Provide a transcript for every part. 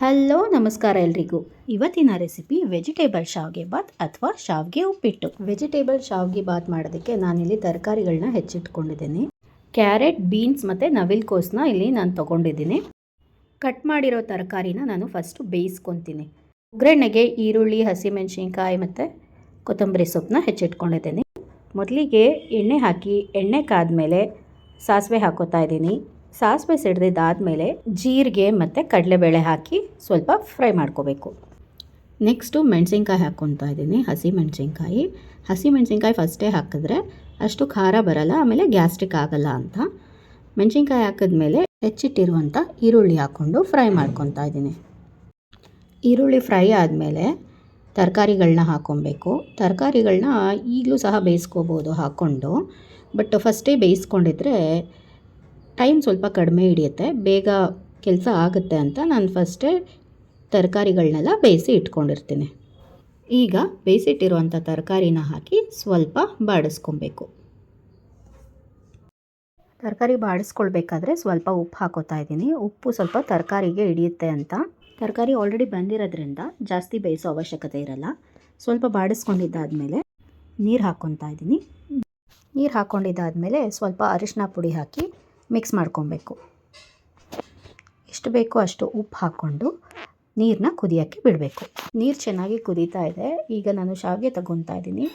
Hello, ನಮಸ್ಕಾರ ಎಲ್ರಿಗೂ. ಇವತ್ತಿನ ರೆಸಿಪಿ ವೆಜಿಟೇಬಲ್ ಶಾವ್ಗೆ ಬಾತ್ ಅಥವಾ ಶಾವ್ಗೆ ಉಪ್ಪಿಟ್ಟು. ವೆಜಿಟೇಬಲ್ ಶಾವ್ಗೆ ಬಾತ್ ಮಾಡೋದಕ್ಕೆ ನಾನಿಲ್ಲಿ ತರಕಾರಿಗಳನ್ನ ಹೆಚ್ಚಿಟ್ಕೊಂಡಿದ್ದೀನಿ. ಕ್ಯಾರೆಟ್, ಬೀನ್ಸ್ ಮತ್ತು ನವಿಲ್ಕೋಸನ್ನ ಇಲ್ಲಿ ನಾನು ತೊಗೊಂಡಿದ್ದೀನಿ. ಕಟ್ ಮಾಡಿರೋ ತರಕಾರಿನ ನಾನು ಫಸ್ಟು ಬೇಯಿಸ್ಕೊತೀನಿ. ಒಗ್ಗರಣೆಗೆ ಈರುಳ್ಳಿ, ಹಸಿಮೆಣಸಿನ್ಕಾಯಿ ಮತ್ತು ಕೊತ್ತಂಬರಿ ಸೊಪ್ಪನ್ನ ಹೆಚ್ಚಿಟ್ಕೊಂಡಿದ್ದೀನಿ. ಮೊದಲಿಗೆ ಎಣ್ಣೆ ಹಾಕಿ, ಎಣ್ಣೆ ಕಾದ ಮೇಲೆ ಸಾಸಿವೆ ಹಾಕೋತಾ ಇದ್ದೀನಿ. ಸಾಸಿವೆ ಸಿಡ್ದಿದ್ದಾದಮೇಲೆ ಜೀರಿಗೆ ಮತ್ತು ಕಡಲೆಬೇಳೆ ಹಾಕಿ ಸ್ವಲ್ಪ ಫ್ರೈ ಮಾಡ್ಕೋಬೇಕು. ನೆಕ್ಸ್ಟು ಮೆಣಸಿನ್ಕಾಯಿ ಹಾಕ್ಕೊತಾ ಇದ್ದೀನಿ, ಹಸಿ ಮೆಣಸಿನ್ಕಾಯಿ. ಹಸಿ ಮೆಣಸಿನ್ಕಾಯಿ ಫಸ್ಟೇ ಹಾಕಿದ್ರೆ ಅಷ್ಟು ಖಾರ ಬರಲ್ಲ, ಆಮೇಲೆ ಗ್ಯಾಸ್ಟ್ರಿಕ್ ಆಗಲ್ಲ ಅಂತ. ಮೆಣಸಿನ್ಕಾಯಿ ಹಾಕಿದ್ಮೇಲೆ ಹೆಚ್ಚಿಟ್ಟಿರುವಂಥ ಈರುಳ್ಳಿ ಹಾಕ್ಕೊಂಡು ಫ್ರೈ ಮಾಡ್ಕೊತಾ ಇದ್ದೀನಿ. ಈರುಳ್ಳಿ ಫ್ರೈ ಆದಮೇಲೆ ತರಕಾರಿಗಳನ್ನ ಹಾಕ್ಕೊಬೇಕು ತರಕಾರಿಗಳನ್ನ ಈಗಲೂ ಸಹ ಬೇಯಿಸ್ಕೋಬೋದು ಹಾಕ್ಕೊಂಡು ಬಟ್ ಫಸ್ಟೇ ಬೇಯಿಸ್ಕೊಂಡಿದ್ರೆ ಟೈಮ್ ಸ್ವಲ್ಪ ಕಡಿಮೆ ಹಿಡಿಯುತ್ತೆ. ಬೇಗ ಕೆಲಸ ಆಗುತ್ತೆ ಅಂತ ನಾನು ಫಸ್ಟೇ ತರಕಾರಿಗಳನ್ನೆಲ್ಲ ಬೇಯಿಸಿ ಇಟ್ಕೊಂಡಿರ್ತೀನಿ. ಈಗ ಬೇಯಿಸಿಟ್ಟಿರುವಂಥ ತರಕಾರಿನ ಹಾಕಿ ಸ್ವಲ್ಪ ಬಾಡಿಸ್ಕೊಬೇಕು. ತರಕಾರಿ ಬಾಡಿಸ್ಕೊಳ್ಬೇಕಾದ್ರೆ ಸ್ವಲ್ಪ ಉಪ್ಪು ಹಾಕೋತಾ ಇದ್ದೀನಿ. ಉಪ್ಪು ಸ್ವಲ್ಪ ತರಕಾರಿಗೆ ಹಿಡಿಯುತ್ತೆ ಅಂತ. ತರಕಾರಿ ಆಲ್ರೆಡಿ ಬಂದಿರೋದ್ರಿಂದ ಜಾಸ್ತಿ ಬೇಯಿಸೋ ಅವಶ್ಯಕತೆ ಇರಲ್ಲ. ಸ್ವಲ್ಪ ಬಾಡಿಸ್ಕೊಂಡಿದ್ದಾದಮೇಲೆ ನೀರು ಹಾಕ್ಕೊತಾ ಇದ್ದೀನಿ. ನೀರು ಹಾಕ್ಕೊಂಡಿದ್ದಾದಮೇಲೆ ಸ್ವಲ್ಪ ಅರಿಶಿನ ಪುಡಿ ಹಾಕಿ ಮಿಕ್ಸ್ ಮಾಡ್ಕೊಬೇಕು. ಎಷ್ಟು ಬೇಕೋ ಅಷ್ಟು ಉಪ್ಪು ಹಾಕ್ಕೊಂಡು ನೀರನ್ನ ಕುದಿಯೋಕ್ಕೆ ಬಿಡಬೇಕು. ನೀರು ಚೆನ್ನಾಗಿ ಕುದೀತಾ ಇದೆ. ಈಗ ನಾನು ಶಾವಿಗೆ ತಗೊತಾ ಇದ್ದೀನಿ.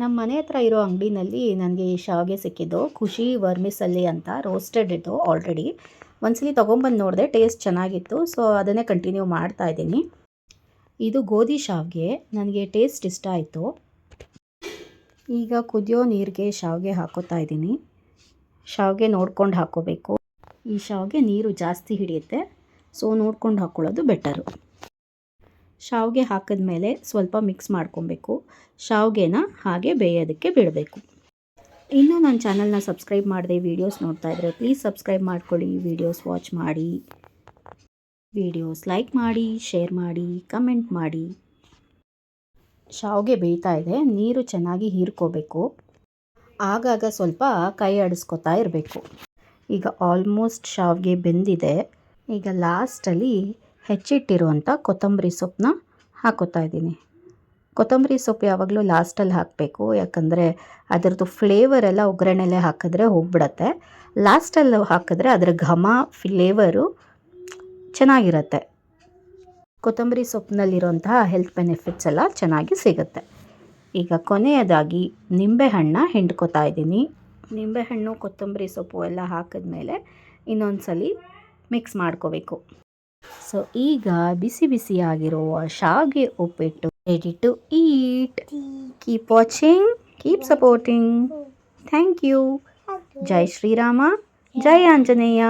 ನಮ್ಮ ಮನೆ ಹತ್ರ ಇರೋ ಅಂಗಡಿನಲ್ಲಿ ನನಗೆ ಈ ಶಾವಿಗೆ ಸಿಕ್ಕಿದ್ದು ಖುಷಿ ವರ್ಮಿಸಲ್ಲಿ ಅಂತ ರೋಸ್ಟೆಡ್ ಇದ್ದು ಆಲ್ರೆಡಿ ಒಂದ್ಸಲಿ ತೊಗೊಂಬಂದು ನೋಡಿದೆ ಟೇಸ್ಟ್ ಚೆನ್ನಾಗಿತ್ತು. ಸೊ ಅದನ್ನೇ ಕಂಟಿನ್ಯೂ ಮಾಡ್ತಾ ಇದ್ದೀನಿ. ಇದು ಗೋಧಿ ಶಾವಿಗೆ. ನನಗೆ ಟೇಸ್ಟ್ ಇಷ್ಟ ಆಯಿತು. ಈಗ ಕುದಿಯೋ ನೀರಿಗೆ ಶಾವಿಗೆ ಹಾಕೋತಾ ಇದ್ದೀನಿ. ಶಾವಿಗೆ ನೋಡ್ಕೊಂಡು ಹಾಕೋಬೇಕು. ಈ ಶಾವಿಗೆ ನೀರು ಜಾಸ್ತಿ ಹಿಡಿಯುತ್ತೆ. ಸೊ, ನೋಡ್ಕೊಂಡು ಹಾಕ್ಕೊಳ್ಳೋದು ಬೆಟರು. ಶಾವಿಗೆ ಹಾಕಿದ್ಮೇಲೆ ಸ್ವಲ್ಪ ಮಿಕ್ಸ್ ಮಾಡ್ಕೊಬೇಕು. ಶಾವಿಗೆನ ಹಾಗೆ ಬೇಯೋದಕ್ಕೆ ಬಿಡಬೇಕು. ಇನ್ನೂ ನನ್ನ ಚಾನಲ್ನ ಸಬ್ಸ್ಕ್ರೈಬ್ ಮಾಡಿದೆ ವೀಡಿಯೋಸ್ ನೋಡ್ತಾ ಇದ್ರೆ ಪ್ಲೀಸ್ ಸಬ್ಸ್ಕ್ರೈಬ್ ಮಾಡ್ಕೊಳ್ಳಿ. ವೀಡಿಯೋಸ್ ವಾಚ್ ಮಾಡಿ. ವೀಡಿಯೋಸ್ ಲೈಕ್ ಮಾಡಿ ಶೇರ್ ಮಾಡಿ ಕಮೆಂಟ್ ಮಾಡಿ. ಶಾವಿಗೆ ಬೇಯ್ತಾ ಇದೆ. ನೀರು ಚೆನ್ನಾಗಿ ಹೀರ್ಕೋಬೇಕು. ಆಗಾಗ ಸ್ವಲ್ಪ ಕೈ ಆಡಿಸ್ಕೊತಾ ಇರಬೇಕು. ಈಗ ಆಲ್ಮೋಸ್ಟ್ ಶಾವಿಗೆ ಬೆಂದಿದೆ. ಈಗ ಲಾಸ್ಟಲ್ಲಿ ಹೆಚ್ಚಿಟ್ಟಿರುವಂಥ ಕೊತ್ತಂಬರಿ ಸೊಪ್ಪನ್ನ ಹಾಕೋತಾ ಇದ್ದೀನಿ. ಕೊತ್ತಂಬರಿ ಸೊಪ್ಪು ಯಾವಾಗಲೂ ಲಾಸ್ಟಲ್ಲಿ ಹಾಕಬೇಕು. ಯಾಕಂದರೆ ಅದರದ್ದು ಫ್ಲೇವರ್ ಎಲ್ಲ ಒಗ್ಗರಣೆಲೆ ಹಾಕಿದ್ರೆ ಹೋಗ್ಬಿಡತ್ತೆ. ಲಾಸ್ಟಲ್ಲಿ ಹಾಕಿದ್ರೆ ಅದರ ಘಮ ಫ್ಲೇವರು ಚೆನ್ನಾಗಿರುತ್ತೆ. ಕೊತ್ತಂಬರಿ ಸೊಪ್ಪಿನಲ್ಲಿರುವಂತಹ ಹೆಲ್ತ್ ಬೆನಿಫಿಟ್ಸ್ ಎಲ್ಲ ಚೆನ್ನಾಗಿ ಸಿಗುತ್ತೆ. ಈಗ ಕೊನೆಯದಾಗಿ ನಿಂಬೆಹಣ್ಣ ಹಿಂಡ್ಕೊತಾ ಇದ್ದೀನಿ. ನಿಂಬೆಹಣ್ಣು ಕೊತ್ತಂಬರಿ ಸೊಪ್ಪು ಎಲ್ಲ ಹಾಕಿದ್ಮೇಲೆ ಇನ್ನೊಂದು ಸಲ ಮಿಕ್ಸ್ ಮಾಡ್ಕೋಬೇಕು. ಸೊ ಈಗ ಬಿಸಿ ಬಿಸಿಯಾಗಿರುವ ಶಾವಿಗೆ ಉಪ್ಪಿಟ್ಟು ready to eat keep watching keep supporting thank you ಜೈ ಶ್ರೀರಾಮ ಜೈ ಆಂಜನೇಯ